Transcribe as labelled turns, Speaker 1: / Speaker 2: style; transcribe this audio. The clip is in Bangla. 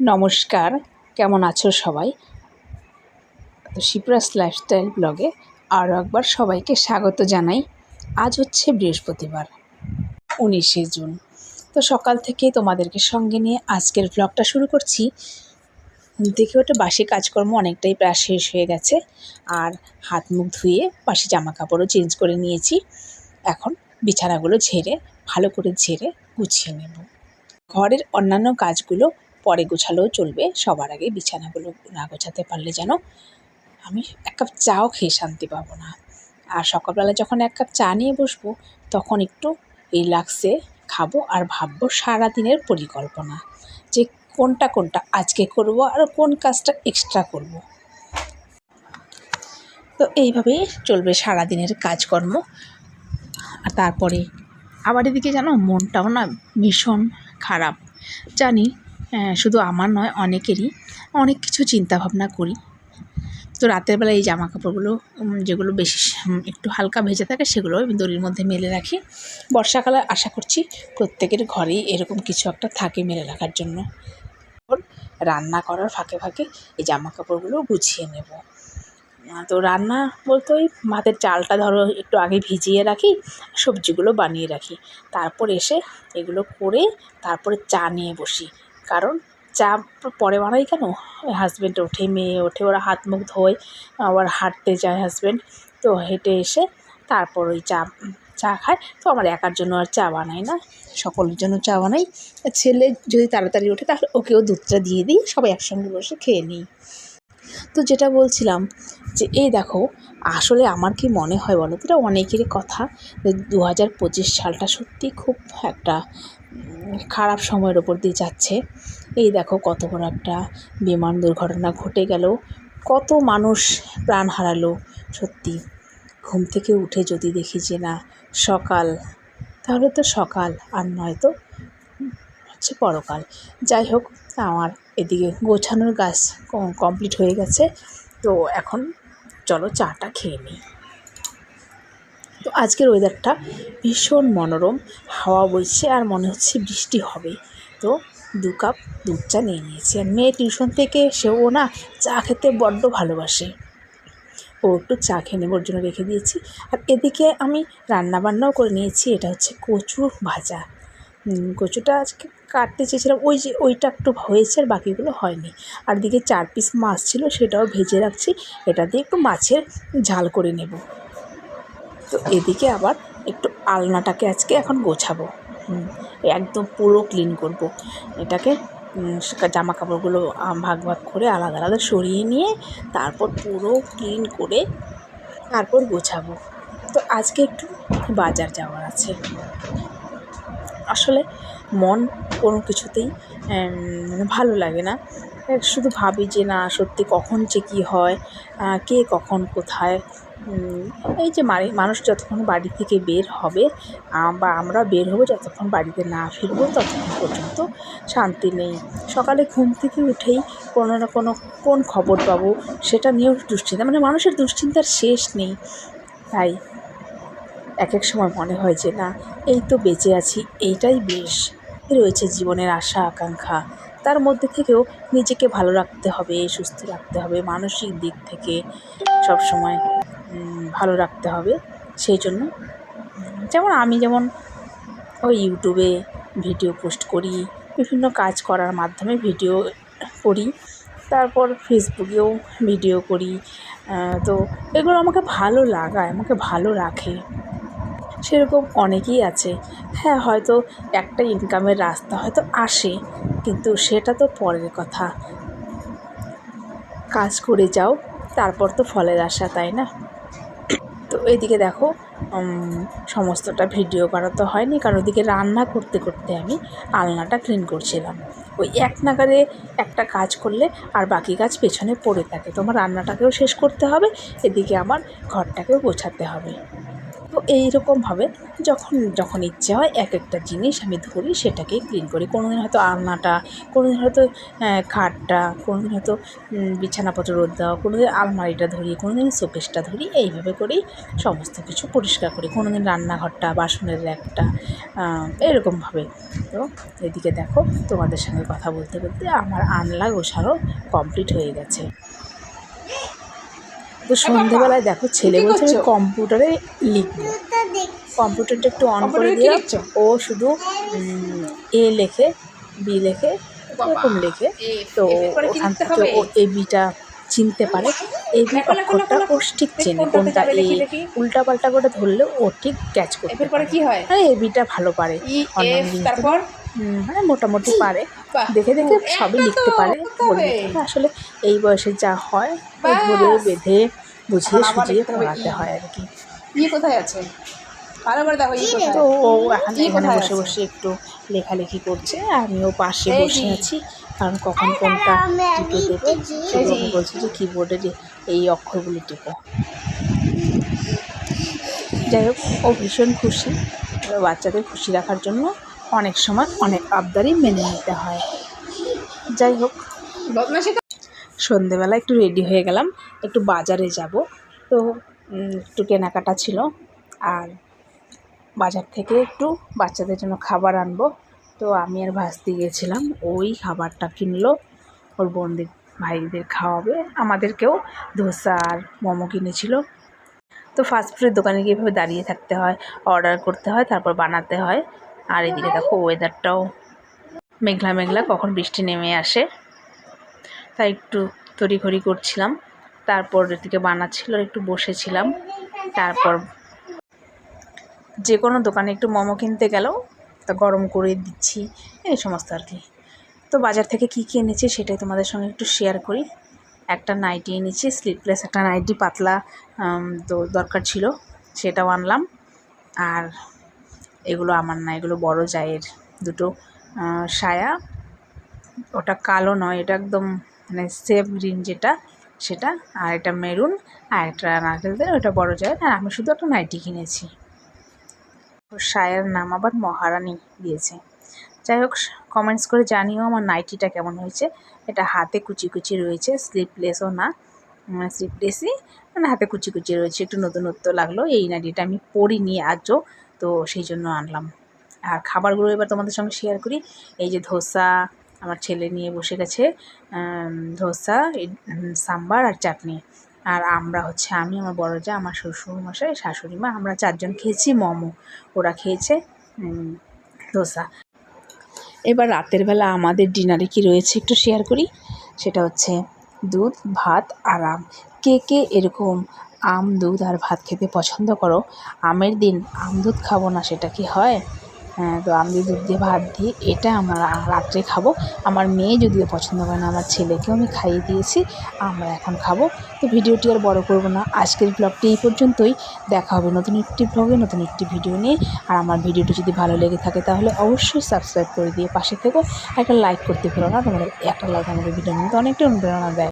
Speaker 1: নমস্কার, কেমন আছো সবাই? তো শিপ্রাস লাইফস্টাইল ব্লগে আরও একবার সবাইকে স্বাগত জানাই। আজ হচ্ছে বৃহস্পতিবার, উনিশে জুন। তো সকাল থেকে তোমাদেরকে সঙ্গে নিয়ে আজকের ব্লগটা শুরু করছি। দেখে ওটা বাসি কাজকর্ম অনেকটাই প্রায় শেষ হয়ে গেছে। আর হাত মুখ ধুয়ে বাসি জামা কাপড়ও চেঞ্জ করে নিয়েছি। এখন বিছানাগুলো ঝেড়ে, ভালো করে ঝেড়ে গুছিয়ে নেব। ঘরের অন্যান্য কাজগুলো পরে গোছালেও চলবে। সবার আগে বিছানাগুলো না গোছাতে পারলে যেন আমি এক কাপ চাও খেয়ে শান্তি পাবো না। আর সকালবেলা যখন এক কাপ চা নিয়ে বসবো, তখন একটু রিল্যাক্সে খাব আর ভাববো সারাদিনের পরিকল্পনা যে কোনটা কোনটা আজকে করব আর কোন কাজটা এক্সট্রা করব। তো এইভাবেই চলবে সারাদিনের কাজকর্ম। আর তারপরে আবার এদিকে জানো মনটাও না ভীষণ খারাপ। জানি শুধু আমার নয়, অনেকেরই অনেক কিছু চিন্তা ভাবনা করি। তো রাতের বেলা এই জামা কাপড়গুলো যেগুলো বেশি একটু হালকা ভেজে থাকে, সেগুলো আমি দড়ির মধ্যে মেলে রাখি। বর্ষাকালে আশা করছি প্রত্যেকের ঘরেই এরকম কিছু একটা থাকে মেলে রাখার জন্য। রান্না করার ফাঁকে ফাঁকে এই জামা কাপড়গুলো গুছিয়ে নেব। তো রান্না বলতে ওই ভাতের চালটা ধরো একটু আগে ভিজিয়ে রাখি, সবজিগুলো বানিয়ে রাখি। তারপর এসে এগুলো করে তারপরে চা নিয়ে বসি। কারণ চা পরে বানাই কেন? হাজব্যান্ড ওঠে, মেয়ে ওঠে, ওরা হাত মুখ ধোয়, আবার হাঁটতে যায় হাজব্যান্ড তো হেঁটে এসে তারপর ওই চা চা খায়। তো আমার একার জন্য আর চা বানাই না, সকলের জন্য চা বানাই। ছেলে যদি তাড়াতাড়ি ওঠে তাহলে ওকেও দুধটা দিয়ে দিই, সবাই একসঙ্গে বসে খেয়ে নিই। তো যেটা বলছিলাম যে, এই দেখো আসলে আমার কি মনে হয় বলো তো? এটা অনেকেরই কথা যে দু হাজার পঁচিশ সালটা সত্যি খুব একটা খারাপ সময়ের ওপর দিয়ে যাচ্ছে। এই দেখো কত বড় একটা বিমান দুর্ঘটনা ঘটে গেল। কত মানুষ প্রাণ হারালো সত্যি। ঘুম থেকে উঠে যদি দেখি যে না, সকাল। তাহলে তো সকাল, আর নয়তো হচ্ছে পরকাল। যাই হোক, আমার এদিকে গোছানোর গাছ কমপ্লিট হয়ে গেছে। তো এখন চলো চাটা খেয়ে নিই। তো আজকের ওয়েদারটা ভীষণ মনোরম, হাওয়া বইছে আর মনে হচ্ছে বৃষ্টি হবে। তো দু কাপ দুধ চা নিয়ে নিয়েছি। আর মেয়ে টিউশন থেকে এসেও না চা খেতে বড্ড ভালোবাসে। ও একটু চা খেয়ে নেবার জন্য রেখে দিয়েছি। আর এদিকে আমি রান্না বান্নাও করে নিয়েছি, এটা হচ্ছে কচু ভাজা। কচুটা আজকে কাটতে চেয়েছিলাম। ওই যে ওইটা একটু হয়েছে আর বাকিগুলো হয়নি। আর দিকে চার পিস মাছ ছিল, সেটাও ভেজে রাখছি। এটা দিয়ে একটু মাছের ঝাল করে নেব। তো এদিকে আবার একটু আলনাটাকে আজকে এখন গোছাবো। একদম পুরো ক্লিন করব। এটাকে জামা কাপড়গুলো ভাগ ভাগ করে আলাদা আলাদা সরিয়ে নিয়ে তারপর পুরো ক্লিন করে তারপর গোছাবো। তো আজকে একটু বাজার যাওয়ার আছে। আসলে মন কোনো কিছুতেই মানে ভালো লাগে না। শুধু ভাবি যে, না, সত্যি কখন যে কী হয় কে কখন কোথায়? এই যে মানুষ যতক্ষণ বাড়ি থেকে বের হবে বা আমরা বের হব, যতক্ষণ বাড়িতে না ফিরবো, ততক্ষণ পর্যন্ত শান্তি নেই। সকালে ঘুম থেকে উঠেই কোনো না কোনো কোন খবর পাবো, সেটা নিয়েও দুশ্চিন্তা মানে মানুষের দুশ্চিন্তার শেষ নেই। তাই এক এক সময় মনে হয় যে, না, এই তো বেঁচে আছি, এইটাই বেশ। রয়েছে জীবনের আশা, আকাঙ্ক্ষা। তার মধ্যে থেকেও নিজেকে ভালো রাখতে হবে, সুস্থ রাখতে হবে, মানসিক দিক থেকে সব সময় ভালো রাখতে হবে। সেই জন্য যেমন আমি যেমন ওই ইউটিউবে ভিডিও পোস্ট করি, বিভিন্ন কাজ করার মাধ্যমে ভিডিও করি, তারপর ফেসবুকেও ভিডিও করি তো এগুলো আমাকে ভালো লাগায়, আমাকে ভালো রাখে। সেরকম অনেকেই আছে। হ্যাঁ হয়তো একটা ইনকামের রাস্তা হয়তো আসে, কিন্তু সেটা তো পরের কথা। কাজ করে যাও, তারপর তো ফলের আশা, তাই না? তো এদিকে দেখো সমস্তটা ভিডিও করা তো হয়নি, কারণ ওদিকে রান্না করতে করতে আমি আলনাটা ক্লিন করছিলাম। ওই এক নাগারে একটা কাজ করলে আর বাকি কাজ পেছনে পড়ে থাকে। তোমার রান্নাটাকেও শেষ করতে হবে, এদিকে আমার ঘরটাকেও গোছাতে হবে। তো এইরকমভাবে যখন যখন ইচ্ছে হয় এক একটা জিনিস আমি ধরি সেটাকে ক্লিন করি। কোনো দিন হয়তো আলনাটা কোনো দিন হয়তো খাটটা কোনো দিন হয়তো বিছানাপত্র রোদ দেওয়া কোনো দিন আলমারিটা ধরি কোনো দিন শোকেসটা ধরি, এইভাবে করেই সমস্ত কিছু পরিষ্কার করি। কোনো দিন রান্নাঘরটা, বাসনের র্যাকটা এরকমভাবে তো এদিকে দেখো তোমাদের সঙ্গে কথা বলতে বলতে আমার আনলা গোছানো কমপ্লিট হয়ে গেছে। তো সন্ধেবেলায় দেখো ছেলে বলছে আমি কম্পিউটারে লিখব। কম্পিউটারটা একটু অন করে
Speaker 2: লিখছো?
Speaker 1: ও শুধু এ লেখে বি লেখে এরকম লেখে। তো ওখান থেকে ও এ বিটা চিনতে পারে। এই বি অক্ষরটা ও ঠিক চেনে কোনটা এ। উল্টা পাল্টা করে ধরলে ও ঠিক ক্যাচ করে
Speaker 2: এরপরে কি হয়?
Speaker 1: আরে এ বিটা ভালো পারে।
Speaker 2: তারপর?
Speaker 1: মানে মোটামুটি পারে। দেখে দেখে সবই লিখতে পারে।
Speaker 2: হবে।
Speaker 1: আসলে এই বয়সে যা হয় ধরে বেঁধে বুঝিয়ে সুঝিয়ে
Speaker 2: হবে
Speaker 1: পড়াতে হয় আর কি।
Speaker 2: ই কোথায় আছে? ভালো করে দেখো ই কোথায়
Speaker 1: তো ও এখন এখানে বসে বসে একটু লেখালেখি করছে আমিও পাশে বসে আছি কারণ কখন কোনটা টিপে দেবে। সেগুলো বলছে যে কিবোর্ডে যে এই অক্ষরগুলি টিপো। যাই হোক ও ভীষণ খুশি। বাচ্চাদের খুশি রাখার জন্য অনেক সময় অনেক আবদারই মেনে নিতে হয়। যাই হোক। সন্ধেবেলা একটু রেডি হয়ে গেলাম, একটু বাজারে যাব। তো একটু কেনাকাটা ছিল আর বাজার থেকে একটু বাচ্চাদের জন্য খাবার আনব। তো আমি আর ভাস্তি গিয়েছিলাম ওই খাবারটা কিনলো, ওর বোনদের ভাইদের খাওয়াবে, আমাদেরকেও ধোসা আর মোমো কিনেছিল। তো ফাস্ট ফুডের দোকানে গিয়ে এভাবে দাঁড়িয়ে থাকতে হয় অর্ডার করতে হয়, তারপর বানাতে হয়। আর এদিকে দেখো ওয়েদারটাও মেঘলা মেঘলা, কখন বৃষ্টি নেমে আসে। তাই একটু তড়িঘড়ি করছিলাম। তারপর এদিকে বানাচ্ছিল একটু বসেছিলাম। তারপর যে কোনো দোকানে একটু মোমো কিনতে গেলেও তা গরম করে দিচ্ছি, এই সমস্ত আর কি। তো বাজার থেকে কী কী এনেছি সেটাই তোমাদের সঙ্গে একটু শেয়ার করি। একটা নাইটি এনেছি স্লিপলেস একটা নাইটি, পাতলা তো দরকার ছিল, সেটাও আনলাম। আর এগুলো আমার না, এগুলো বড় জায়ের দুটো সায়া। ওটা কালো নয়, এটা একদম মানে সেফ গ্রিন যেটা, সেটা, আর এটা মেরুন, আর একটা নারকেল তেল ওটা বড় যায় আর আমি শুধু একটা নাইটি কিনেছি। সায়ার নাম আবার মহারানী দিয়েছে। যাই হোক কমেন্টস করে জানিও আমার নাইটিটা কেমন হয়েছে। এটা হাতে কুচি কুচি রয়েছে স্লিপলেসও না মানে স্লিপলেসই মানে হাতে কুচি কুচি রয়েছে। একটু নতুনত্ব লাগল, এই নাইটিটা আমি পরিনি আজও, তো সেই জন্য আনলাম। আর খাবারগুলো এবার তোমাদের সঙ্গে শেয়ার করি। এই যে ধোসা আমার ছেলে নিয়ে বসে গেছে ধোসা সাম্বার আর চাটনি। আর আমরা হচ্ছে, আমি, আমার বড় যা, আমার শ্বশুর মশাই, শাশুড়ি মা, আমরা চারজন খেয়েছি মোমো। ওরা খেয়েছে ধোসা। এবার রাতের বেলা আমাদের ডিনারে কি রয়েছে একটু শেয়ার করি? সেটা হচ্ছে দুধ, ভাত আর আম। কে কে এরকম আম, দুধ আর ভাত খেতে পছন্দ করো? আমের দিন আম, দুধ খাব না, সেটা কি হয়? হ্যাঁ তো আমি দুধ দিয়ে ভাত দিয়ে এটা আমরা রাত্রে খাব। আমার মেয়ে যদিও পছন্দ করে না, আমার ছেলেকেও আমি খাইয়ে দিয়েছি, আমরা এখন খাব। তো ভিডিওটি আর বড় করব না। আজকের ব্লগটি এই পর্যন্তই। দেখা হবে নতুন একটি ব্লগে, নতুন একটি ভিডিও নিয়ে। আর আমার ভিডিওটি যদি ভালো লেগে থাকে, তাহলে অবশ্যই সাবস্ক্রাইব করে দিয়ে পাশে থেকো। একটা লাইক করতে ভুলো না, তোমাদের একটা লাইক আমাদের ভিডিও নিতে অনেকটা অনুপ্রেরণা দেয়।